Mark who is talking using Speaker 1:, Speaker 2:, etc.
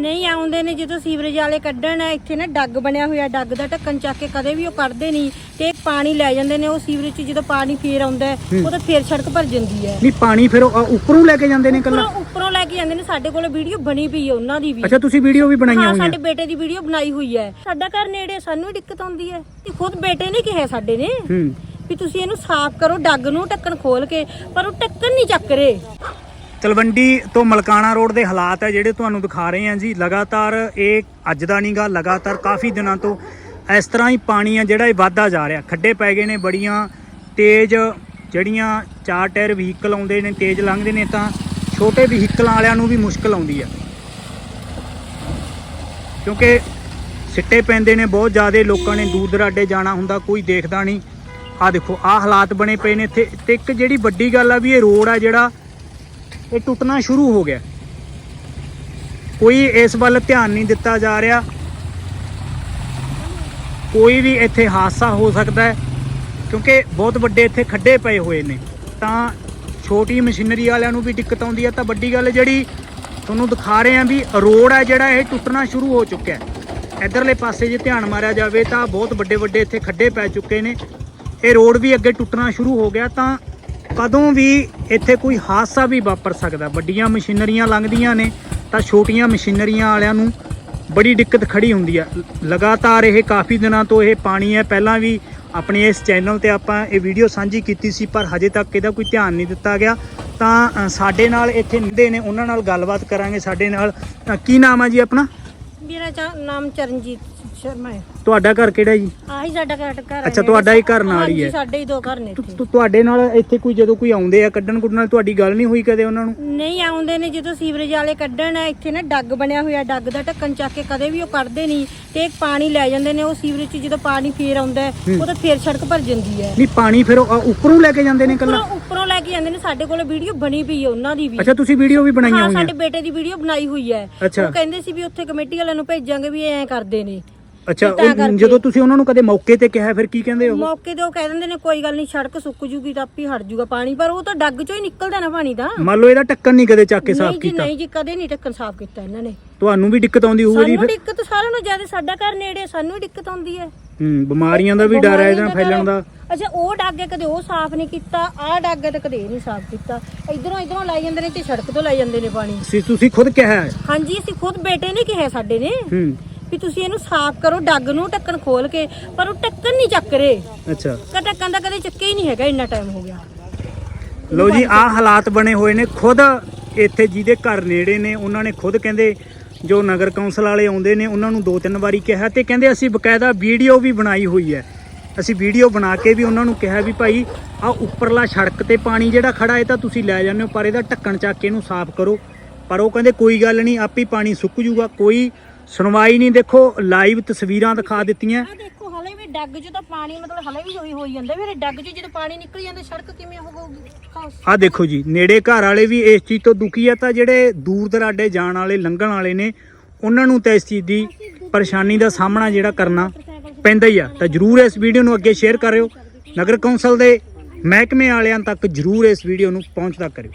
Speaker 1: ਨਹੀਂ ਆਉਂਦੇ ਨੇ ਜਦੋਂ ਸੀਵਰੇਜ ਵਾਲੇ ਕੱਢਣ ਇੱਥੇ ਨਾ ਡੱਗ ਬਣਿਆ ਹੋਇਆ ਡੱਗ ਦਾ ਢੱਕਣ ਚੱਕ ਕੇ ਕਦੇ ਵੀ ਉਹ ਕੱਢਦੇ ਨਹੀਂ ਤੇ ਪਾਣੀ ਲੈ ਜਾਂਦੇ ਨੇ ਉਹ ਸੀਵਰੇਜ 'ਚ ਜਦੋਂ ਪਾਣੀ ਫੇਰ ਆਉਂਦਾ ਹੈ, ਉਹ ਤਾਂ ਫੇਰ ਸੜਕ ਭਰ ਜਾਂਦੀ ਹੈ।
Speaker 2: ਨਹੀਂ ਪਾਣੀ ਫਿਰ ਉਹ, ਅ, ਉੱਪਰੋਂ ਲੈ ਕੇ ਜਾਂਦੇ ਨੇ ਕੱਲਾ
Speaker 1: ਉੱਪਰੋਂ ਉੱਪਰੋਂ ਲੈ ਕੇ ਜਾਂਦੇ ਨੇ ਸਾਡੇ ਕੋਲ ਵੀਡੀਓ ਬਣੀ ਪਈ ਹੈ ਉਹਨਾਂ ਦੀ ਵੀ।
Speaker 2: ਅੱਛਾ ਤੁਸੀਂ ਵੀਡੀਓ ਵੀ ਬਣਾਈਆਂ
Speaker 1: ਹਾਂ
Speaker 2: ਹੋਈਆਂ।
Speaker 1: ਸਾਡੇ ਬੇਟੇ ਦੀ ਵੀਡੀਓ ਬਣਾਈ ਹੋਈ ਹੈ। ਸਾਡਾ ਘਰ ਨੇੜੇ ਸਾਨੂੰ ਹੀ ਦਿੱਕਤ ਆਉਂਦੀ ਹੈ। ਤੇ ਖੁਦ ਬੇਟੇ ਨੇ ਕਿਹਾ ਸਾਡੇ ਨੇ
Speaker 2: ਹੂੰ।
Speaker 1: ਵੀ ਤੁਸੀਂ ਇਹਨੂੰ ਸਾਫ਼ ਕਰੋ ਡੱਗ ਨੂੰ ਢੱਕਣ ਖੋਲ ਕੇ ਪਰ ਉਹ ਢੱਕਣ ਨਹੀਂ ਚੱਕ ਰਹੇ।
Speaker 2: ਤਲਵੰਡੀ ਤੋਂ ਮਲਕਾਣਾ ਰੋਡ ਦੇ ਹਾਲਾਤ ਹੈ ਜਿਹੜੇ ਤੁਹਾਨੂੰ ਦਿਖਾ ਰਹੇ ਹਾਂ ਜੀ। ਲਗਾਤਾਰ ਇਹ ਅੱਜ ਦਾ ਨਹੀਂਗਾ ਲਗਾਤਾਰ ਕਾਫੀ ਦਿਨਾਂ ਤੋਂ ਇਸ ਤਰ੍ਹਾਂ ਹੀ ਪਾਣੀ ਆ ਜਿਹੜਾ ਇਹ ਵਾਧਾ ਜਾ ਰਿਹਾ। ਖੱਡੇ ਪੈ ਗਏ ਨੇ, ਬੜੀਆਂ ਤੇਜ਼ ਜਿਹੜੀਆਂ ਚਾਰ ਟਾਇਰ ਵਹੀਕਲ ਆਉਂਦੇ ਨੇ, ਤੇਜ਼ ਲੰਘਦੇ ਨੇ ਤਾਂ ਛੋਟੇ ਵਹੀਕਲਾਂ ਵਾਲਿਆਂ ਨੂੰ ਵੀ ਮੁਸ਼ਕਲ ਆਉਂਦੀ ਆ। ਕਿਉਂਕਿ ਸਿੱਟੇ ਪੈਂਦੇ ਨੇ, ਬਹੁਤ ਜ਼ਿਆਦਾ ਲੋਕਾਂ ਨੇ ਦੂਰ ਦਰਾਡੇ ਜਾਣਾ ਹੁੰਦਾ, ਕੋਈ ਦੇਖਦਾ ਨਹੀਂ। ਆ ਦੇਖੋ ਆ ਹਾਲਾਤ ਬਣੇ ਪਏ ਨੇ ਇੱਥੇ। ਤੇ ਇੱਕ ਜਿਹੜੀ ਵੱਡੀ ਗੱਲ ਆ ਵੀ ਇਹ ਰੋਡ ਆ ਜਿਹੜਾ ਇਹ ਟੁੱਟਣਾ ਸ਼ੁਰੂ ਹੋ ਗਿਆ। ਕੋਈ ਇਸ ਵੱਲ ਧਿਆਨ ਨਹੀਂ ਦਿੱਤਾ ਜਾ ਰਿਹਾ। ਕੋਈ ਵੀ ਇੱਥੇ ਹਾਦਸਾ ਹੋ ਸਕਦਾ ਹੈ, ਕਿਉਂਕਿ ਬਹੁਤ ਵੱਡੇ ਇੱਥੇ ਖੱਡੇ ਪਏ ਹੋਏ ਨੇ। ਤਾਂ ਛੋਟੀ ਮਸ਼ੀਨਰੀ ਵਾਲਿਆਂ ਨੂੰ ਵੀ ਦਿੱਕਤ ਆਉਂਦੀ ਹੈ। ਤਾਂ ਵੱਡੀ ਗੱਲ ਜਿਹੜੀ ਤੁਹਾਨੂੰ ਦਿਖਾ ਰਹੇ ਹਾਂ ਵੀ ਰੋਡ ਹੈ ਜਿਹੜਾ ਇਹ ਟੁੱਟਣਾ ਸ਼ੁਰੂ ਹੋ ਚੁੱਕਿਆ ਹੈ। ਇਧਰਲੇ ਪਾਸੇ ਜੇ ਧਿਆਨ ਮਾਰਿਆ ਜਾਵੇ ਤਾਂ ਬਹੁਤ ਵੱਡੇ ਵੱਡੇ ਇੱਥੇ ਖੱਡੇ ਪੈ ਚੁੱਕੇ ਨੇ। ਇਹ ਰੋਡ ਵੀ ਅੱਗੇ ਟੁੱਟਣਾ ਸ਼ੁਰੂ ਹੋ ਗਿਆ ਤਾਂ ਕਦੋਂ ਵੀ ਇੱਥੇ ਕੋਈ ਹਾਦਸਾ ਵੀ ਵਾਪਰ ਸਕਦਾ। ਵੱਡੀਆਂ ਮਸ਼ੀਨਰੀਆਂ ਲੰਘਦੀਆਂ ਨੇ, ਤਾਂ ਛੋਟੀਆਂ ਮਸ਼ੀਨਰੀਆਂ ਵਾਲਿਆਂ ਨੂੰ ਬੜੀ ਦਿੱਕਤ ਖੜੀ ਹੁੰਦੀ ਆ। ਲਗਾਤਾਰ ਇਹ ਕਾਫੀ ਦਿਨਾਂ ਤੋਂ ਇਹ ਪਾਣੀ ਹੈ। ਪਹਿਲਾਂ ਵੀ ਆਪਣੇ ਇਸ ਚੈਨਲ ਤੇ ਆਪਾਂ ਇਹ ਵੀਡੀਓ ਸਾਂਝੀ ਕੀਤੀ ਸੀ, ਪਰ ਹਜੇ ਤੱਕ ਇਹਦਾ ਕੋਈ ਧਿਆਨ ਨਹੀਂ ਦਿੱਤਾ ਗਿਆ। ਤਾਂ ਸਾਡੇ ਨਾਲ ਇੱਥੇ ਨਿੰਦੇ ਨੇ, ਉਹਨਾਂ ਨਾਲ ਗੱਲਬਾਤ ਕਰਾਂਗੇ ਸਾਡੇ ਨਾਲ। ਕੀ ਨਾਮ ਹੈ ਜੀ ਆਪਣਾ?
Speaker 1: ਮੇਰਾ ਨਾਮ ਚਰਨਜੀਤ ਸ਼ਰਮਾ ਹੈ।
Speaker 2: ਤੁਹਾਡਾ ਘਰ ਕਿਹੜਾ ਜੀ?
Speaker 1: ਆਹੀ ਸਾਡਾ ਘਰ ਘਰ
Speaker 2: ਅੱਛਾ, ਤੁਹਾਡਾ ਹੀ ਘਰ ਨਾਲ ਹੀ ਹੈ।
Speaker 1: ਸਾਡੇ ਹੀ ਦੋ ਘਰ ਨੇ ਇੱਥੇ।
Speaker 2: ਤੁ- ਤੁਹਾਡੇ ਨਾਲ ਇੱਥੇ ਕੋਈ ਜਦੋਂ ਕੋਈ ਆਉਂਦੇ ਆ ਕੱਢਣ ਕੁੱਢਣ ਨਾਲ ਤੁਹਾਡੀ ਗੱਲ ਨਹੀਂ ਹੋਈ ਕਦੇ ਉਹਨਾਂ ਨੂੰ?
Speaker 1: ਨਹੀਂ ਆਉਂਦੇ ਨੇ ਜਦੋਂ ਸੀਵਰੇਜ ਵਾਲੇ ਕੱਢਣ ਇੱਥੇ ਨਾ ਡੱਗ ਬਣਿਆ ਹੋਇਆ ਡੱਗ ਦਾ ਢੱਕਣ ਚੱਕ ਕੇ ਕਦੇ ਵੀ ਉਹ ਕੱਢਦੇ ਨਹੀਂ ਤੇ ਪਾਣੀ ਲੈ ਜਾਂਦੇ ਨੇ ਉਹ ਸੀਵਰੇਜ 'ਚ ਜਦੋਂ ਪਾਣੀ ਫੇਰ ਆਉਂਦਾ ਹੈ, ਉਹ ਤਾਂ ਫੇਰ ਸੜਕ ਭਰ ਜਾਂਦੀ ਹੈ।
Speaker 2: ਨਹੀਂ ਪਾਣੀ ਫਿਰ ਉਹ, ਅ, ਉੱਪਰੋਂ ਲੈ ਕੇ ਜਾਂਦੇ ਨੇ ਕੱਲਾ
Speaker 1: ਉੱਪਰੋਂ ਉੱਪਰੋਂ ਲੈ ਕੇ ਜਾਂਦੇ ਨੇ ਸਾਡੇ ਕੋਲ ਵੀਡੀਓ ਬਣੀ ਪਈ ਹੈ ਉਹਨਾਂ ਦੀ ਵੀ।
Speaker 2: ਅੱਛਾ ਤੁਸੀਂ ਵੀਡੀਓ ਵੀ ਬਣਾਈਆਂ
Speaker 1: ਹਾਂ
Speaker 2: ਹੋਈਆਂ?
Speaker 1: ਸਾਡੇ ਬੇਟੇ ਦੀ ਵੀਡੀਓ ਬਣਾਈ ਹੋਈ ਹੈ।
Speaker 2: ਅੱਛਾ।
Speaker 1: ਉਹ ਕਹਿੰਦੇ ਸੀ ਵੀ ਉੱਥੇ ਕਮੇਟੀ ਵਾਲਿਆਂ ਨੂੰ ਭੇਜਾਂਗੇ ਵੀ ਐਂ ਕਰਦੇ ਨੇ।
Speaker 2: ਅੱਛਾ
Speaker 1: ਤਾਂ
Speaker 2: ਉਹ
Speaker 1: ਕਰਕੇ-
Speaker 2: ਜਦੋਂ ਤੁਸੀਂ ਉਹਨਾਂ ਨੂੰ ਕਦੇ ਮੌਕੇ ਤੇ ਕਿਹਾ ਫਿਰ ਕੀ ਕਹਿੰਦੇ ਉਹ?
Speaker 1: ਮੌਕੇ ਤੇ ਉਹ ਕਹਿ ਦਿੰਦੇ ਨੇ ਕੋਈ ਗੱਲ ਨਹੀਂ ਸੜਕ ਸੁੱਕ ਜੂਗੀ ਤਾਂ ਆਪੇ ਹਟ ਜੂਗਾ ਪਾਣੀ ਪਰ ਉਹ ਤਾਂ ਡੱਗ ਚੋਂ ਹੀ ਨਿਕਲਦਾ ਨਾ ਪਾਣੀ ਤਾਂ।
Speaker 2: ਮੰਨ ਲਓ ਇਹਦਾ ਟੱਕਣ ਨਹੀਂ ਕਦੇ ਚੱਕ ਕੇ ਸਾਫ਼
Speaker 1: ਨਹੀਂ ਜੀ
Speaker 2: ਕੀਤਾ।
Speaker 1: ਨਹੀਂ ਜੀ ਕਦੇ ਨਹੀਂ ਢੱਕਣ ਸਾਫ਼ ਕੀਤਾ ਇਹਨਾਂ ਨੇ।
Speaker 2: ਤੁਹਾਨੂੰ ਵੀ ਦਿੱਕਤ ਆਉਂਦੀ ਹੋਊਗੀ
Speaker 1: ਸਾਨੂੰ
Speaker 2: ਫਿਰ?
Speaker 1: ਦਿੱਕਤ ਸਾਰਿਆਂ ਨੂੰ ਜ਼ਿਆਦਾ ਸਾਡਾ ਘਰ ਨੇੜੇ ਸਾਨੂੰ ਹੀ ਦਿੱਕਤ ਆਉਂਦੀ ਹੈ।
Speaker 2: ਹੂੰ ਬਿਮਾਰੀਆਂ ਦਾ ਵੀ ਡਰ ਹੈ ਇਹਦਾ
Speaker 1: ਬਿਮਾਰੀਆਂ
Speaker 2: ਫੈਲਣ ਦਾ?
Speaker 1: ਅੱਛਾ ਉਹ ਡੱਗ ਕਦੇ ਉਹ ਸਾਫ਼ ਨਹੀਂ ਕੀਤਾ ਆਹ ਡੱਗ ਤੇ ਕਦੇ ਇਹ ਨਹੀਂ ਸਾਫ਼ ਕੀਤਾ। ਇਧਰੋਂ ਇਧਰੋਂ ਲਾਈ ਜਾਂਦੇ ਨੇ ਤੇ ਸੜਕ ਤੋਂ ਲਾਈ ਜਾਂਦੇ ਨੇ ਪਾਣੀ।
Speaker 2: ਸੀ ਤੁਸੀਂ ਖੁਦ ਕਿਹਾ ਹੈ?
Speaker 1: ਹਾਂਜੀ ਅਸੀਂ ਖੁਦ ਬੇਟੇ ਨੇ ਕਿਹਾ ਸਾਡੇ ਨੇ।
Speaker 2: ਹੂੰ।
Speaker 1: ਵੀ ਤੁਸੀਂ ਇਹਨੂੰ ਸਾਫ਼ ਕਰੋ ਡੱਗ ਨੂੰ ਢੱਕਣ ਖੋਲ ਕੇ ਪਰ ਉਹ ਢੱਕਣ ਨਹੀਂ ਚੱਕ ਰਹੇ।
Speaker 2: ਅੱਛਾ।
Speaker 1: ਕਾ ਢੱਕਣ ਦਾ ਕਦੇ ਚੱਕਿਆ ਹੀ ਨਹੀਂ ਹੈਗਾ ਇੰਨਾ ਟਾਈਮ ਹੋ ਗਿਆ।
Speaker 2: ਲਓ ਜੀ ਆਹ ਹਾਲਾਤ ਬਣੇ ਹੋਏ ਨੇ। ਖੁਦ ਇੱਥੇ ਜਿਹਦੇ ਘਰ ਨੇੜੇ ਨੇ ਉਹਨਾਂ ਨੇ ਖੁਦ ਕਹਿੰਦੇ ਜੋ ਨਗਰ ਕੌਂਸਲ ਵਾਲੇ ਆਉਂਦੇ ਨੇ ਉਹਨਾਂ ਨੂੰ ਦੋ ਤਿੰਨ ਵਾਰੀ ਕਿਹਾ ਤੇ ਕਹਿੰਦੇ ਅਸੀਂ ਬਕਾਇਦਾ ਵੀਡੀਓ ਵੀ ਬਣਾਈ ਹੋਈ ਹੈ। ਅਸੀਂ ਵੀਡੀਓ ਬਣਾ ਕੇ ਵੀ ਉਹਨਾਂ ਨੂੰ ਕਿਹਾ ਵੀ ਭਾਈ ਆ ਉੱਪਰਲਾ ਸੜਕ ਤੇ ਪਾਣੀ ਜਿਹੜਾ ਖੜਾ ਹੈ ਤਾਂ ਤੁਸੀਂ ਲੈ ਜਾਂਦੇ ਹੋ ਪਰ ਇਹਦਾ ਢੱਕਣ ਚੱਕ ਕੇ ਇਹਨੂੰ ਸਾਫ਼ ਕਰੋ। ਪਰ ਉਹ ਕਹਿੰਦੇ ਕੋਈ ਗੱਲ ਨਹੀਂ ਆਪੇ ਪਾਣੀ ਸੁੱਕ ਜੂਗਾ। ਕੋਈ ਸੁਣਵਾਈ ਨਹੀਂ ਦੇਖੋ ਲਾਈਵ ਤਸਵੀਰਾਂ ਦਿਖਾ ਦਿੱਤੀਆਂ।
Speaker 1: ਆ ਦੇਖੋ ਹਲੇ ਵੀ ਡੱਗ 'ਚ ਤਾਂ ਪਾਣੀ ਮਤਲਬ ਹਲੇ ਵੀ ਹੋਈ ਹੋਈ ਜਾਂਦਾ। ਵੀਰੇ ਡੱਗ 'ਚ ਜਦੋਂ ਪਾਣੀ ਨਿਕਲ ਜਾਂਦਾ ਸੜਕ ਕਿਵੇਂ ਹੋਊਗੀ? ਖਾਸ।
Speaker 2: ਆ ਦੇਖੋ ਜੀ ਨੇੜੇ ਘਰ ਵਾਲੇ ਵੀ ਇਸ ਚੀਜ਼ ਤੋਂ ਦੁਖੀ ਆ ਤਾਂ ਜਿਹੜੇ ਦੂਰ ਦਰਾਡੇ ਜਾਣ ਵਾਲੇ ਲੰਘਣ ਵਾਲੇ ਨੇ ਉਹਨਾਂ ਨੂੰ ਤਾਂ ਇਸ ਚੀਜ਼ ਦੀ ਪਰੇਸ਼ਾਨੀ ਦਾ ਸਾਹਮਣਾ ਜਿਹੜਾ ਕਰਨਾ ਪੈਂਦਾ ਹੀ ਆ। ਤਾਂ ਜਰੂਰ ਇਸ ਵੀਡੀਓ ਨੂੰ ਅੱਗੇ ਸ਼ੇਅਰ ਕਰਿਓ। ਨਗਰ ਕੌਂਸਲ ਦੇ ਮਹਿਕਮੇ ਵਾਲਿਆਂ ਤੱਕ ਜਰੂਰ ਇਸ ਵੀਡੀਓ ਨੂੰ ਪਹੁੰਚਦਾ ਕਰਿਓ।